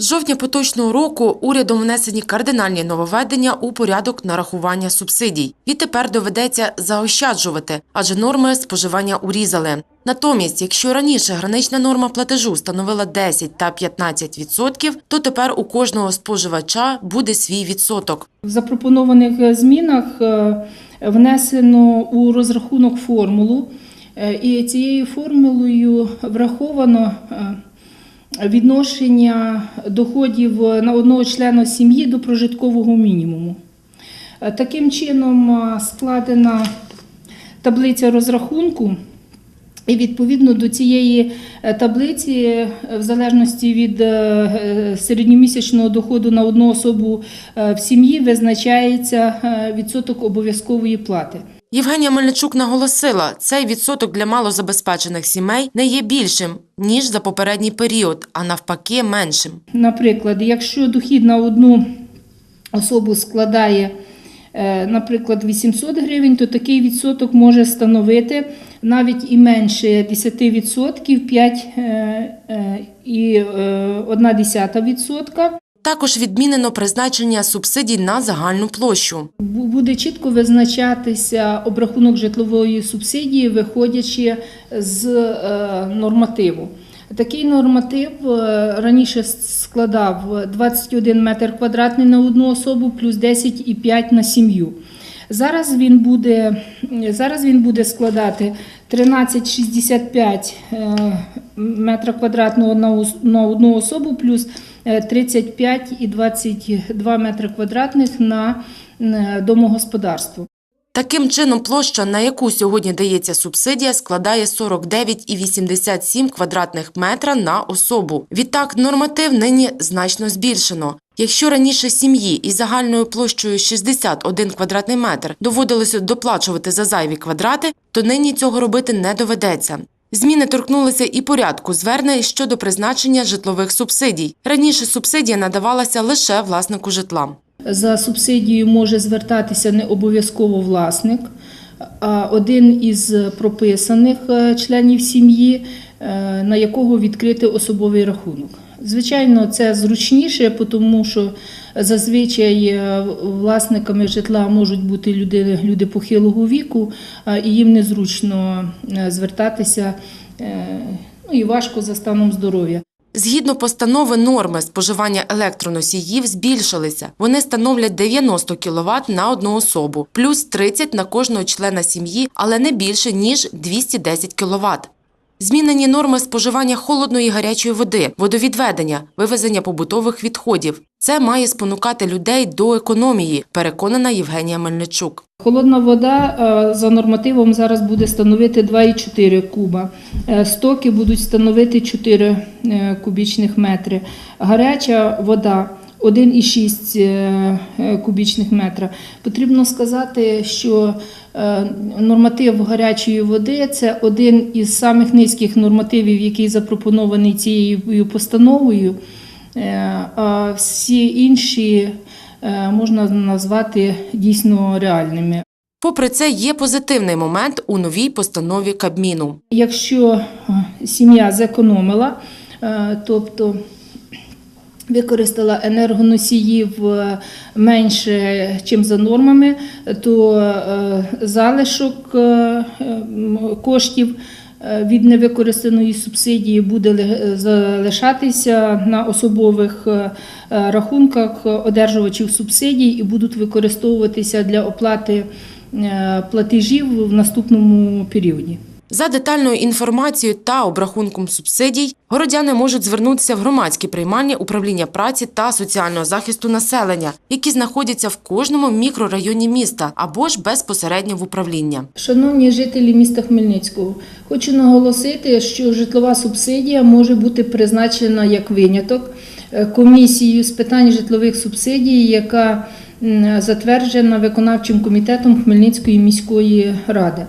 З жовтня поточного року урядом внесені кардинальні нововведення у порядок нарахування субсидій. Відтепер доведеться заощаджувати, адже норми споживання урізали. Натомість, якщо раніше гранична норма платежу становила 10 та 15 відсотків, то тепер у кожного споживача буде свій відсоток. В запропонованих змінах е, внесено у розрахунок формулу, е, і цією формулою враховано е, відношення доходів на одного члена сім'ї до прожиткового мінімуму. Е, Таким чином е, складена таблиця розрахунку. І відповідно до цієї е, таблиці, е, в залежності від е, е, середньомісячного доходу на одну особу е, в сім'ї, визначається е, відсоток обов'язкової плати. Євгенія Мельничук наголосила, цей відсоток для малозабезпечених сімей не є більшим ніж за попередній період, а навпаки меншим. Наприклад, якщо дохід на одну особу складає, е, наприклад, 800 гривень, то такий відсоток може становити навіть і менше 10%, 5 і 1,1 відсотка. Також відмінено призначення субсидій на загальну площу. Буде чітко визначатися обрахунок житлової субсидії, виходячи з е, нормативу. Такий норматив е, раніше складав 21 метр квадратний на одну особу плюс 10,5 на сім'ю. Зараз він буде, зараз він буде складати 13,65 е, метра квадратного на одну особу плюс е, 35,22 метри квадратних на е, домогосподарство. Таким чином, площа, на яку сьогодні дається субсидія, складає 49,87 квадратних метра на особу. Відтак, норматив нині значно збільшено. Якщо раніше сім'ї із загальною площею 61 квадратний метр доводилося доплачувати за зайві квадрати, то нині цього робити не доведеться. Зміни торкнулися і порядку звернень щодо призначення житлових субсидій. Раніше субсидія надавалася лише власнику житла. За субсидією може звертатися не обов'язково власник, а один із прописаних е, членів сім'ї, е, на якого відкрити особовий рахунок. Звичайно, це зручніше, тому що зазвичай е, власниками житла можуть бути люди, люди похилого віку, і їм незручно звертатися ну, і важко за станом здоров'я. Згідно постанови, норми споживання електроносіїв збільшилися. Вони становлять 90 кВт на одну особу, плюс 30 на кожного члена сім'ї, але не більше ніж 210 кВт. Змінені норми споживання холодної і гарячої води, водовідведення, вивезення побутових відходів. Це має спонукати людей до економії, переконана Євгенія Мельничук. Холодна вода е, за нормативом зараз буде становити 2,4 куба. Е, Стоки будуть становити 4 е, кубічних метри. Гаряча вода 1,6 е, е, кубічних метра. Потрібно сказати, що норматив гарячої води це один із самих низьких нормативів, який запропонований цією постановою. Е, А всі інші е, можна назвати дійсно реальними. Попри це, є позитивний момент у новій постанові Кабміну. Якщо е, сім'я зекономила, тобто використала енергоносіїв менше, ніж за нормами, то залишок коштів від невикористаної субсидії буде залишатися на особових е, е, рахунках одержувачів субсидій і будуть використовуватися для оплати е, платежів в наступному періоді. За детальною інформацією та обрахунком субсидій городяни можуть звернутися в громадські приймальні управління праці та соціального захисту населення, які знаходяться в кожному мікрорайоні міста або ж безпосередньо в управління. Шановні жителі міста Хмельницького, хочу наголосити, що житлова субсидія може бути призначена як виняток е, комісією з питань житлових субсидій, яка затверджена виконавчим комітетом Хмельницької міської ради.